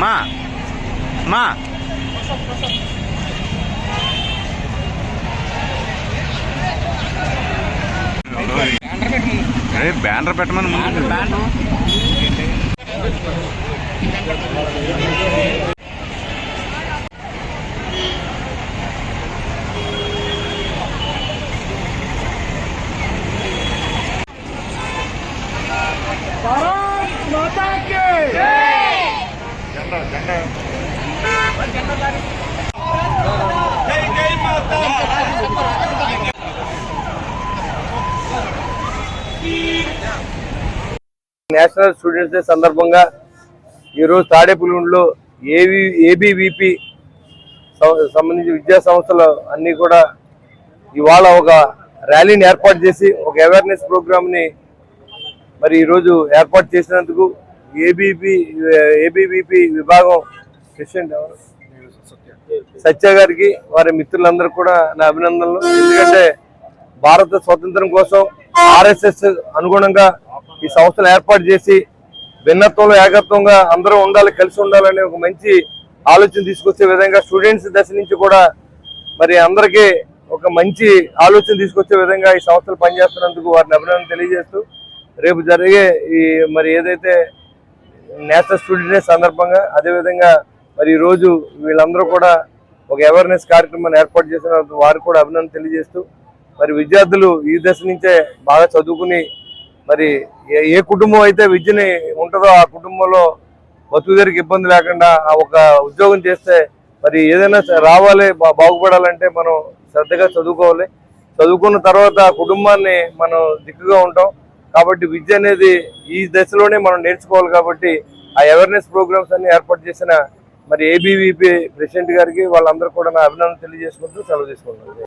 మా మా. అరే బ్యానర్ పెట్టమని ముందు. నేషనల్ స్టూడెంట్స్ డే సందర్భంగా ఈరోజు తాడేపల్లిలో ఏవి ఏబీవీపీ సంబంధించి విద్యా సంస్థలు అన్నీ కూడా ఇవాళ ఒక ర్యాలీని ఏర్పాటు చేసి ఒక అవేర్నెస్ ప్రోగ్రామ్ని మరి ఈరోజు ఏర్పాటు చేసినందుకు ఏబీపీ ఏబీవీపీ విభాగం ప్రెసిడెంట్ ఎవరు? సత్య గారికి వారి మిత్రులందరూ కూడా నా అభినందనలు. ఎందుకంటే భారత స్వతంత్రం కోసం ఆర్ఎస్ఎస్ అనుగుణంగా ఈ సంస్థను ఏర్పాటు చేసి భిన్నత్వంలో ఏకత్వంగా అందరూ ఉండాలి కలిసి ఉండాలనే ఒక మంచి ఆలోచన తీసుకొచ్చే విధంగా స్టూడెంట్స్ దశ నుంచి కూడా మరి అందరికీ ఒక మంచి ఆలోచన తీసుకొచ్చే విధంగా ఈ సంస్థలు పనిచేస్తున్నందుకు వారిని అభినందన తెలియజేస్తూ రేపు జరిగే ఈ మరి ఏదైతే నేషనల్ స్టూడెంట్ డే సందర్భంగా అదేవిధంగా మరి ఈరోజు వీళ్ళందరూ కూడా ఒక అవేర్నెస్ కార్యక్రమాన్ని ఏర్పాటు చేసిన వారికి కూడా అభినందన తెలియజేస్తూ మరి విద్యార్థులు ఈ దశ నుంచే బాగా చదువుకుని మరి ఏ ఏ కుటుంబం అయితే విద్యని ఉంటుందో ఆ కుటుంబంలో బతుకుదరికి ఇబ్బంది లేకుండా ఆ ఒక ఉద్యోగం చేస్తే మరి ఏదైనా రావాలి బా- బాగుపడాలంటే మనం శ్రద్ధగా చదువుకోవాలి. చదువుకున్న తర్వాత ఆ కుటుంబాన్ని మనం దిక్కుగా ఉంటాం. కాబట్టి విద్య అనేది ఈ దశలోనే మనం నేర్చుకోవాలి కాబట్టి ఆ అవేర్నెస్ ప్రోగ్రామ్స్ అన్ని ఏర్పాటు చేసిన మరి ఏబీవీపీ ప్రెసిడెంట్ గారికి వాళ్ళందరూ కూడా నా అభినందన తెలియజేసుకుంటూ సెలవు తీసుకుంటున్నాను.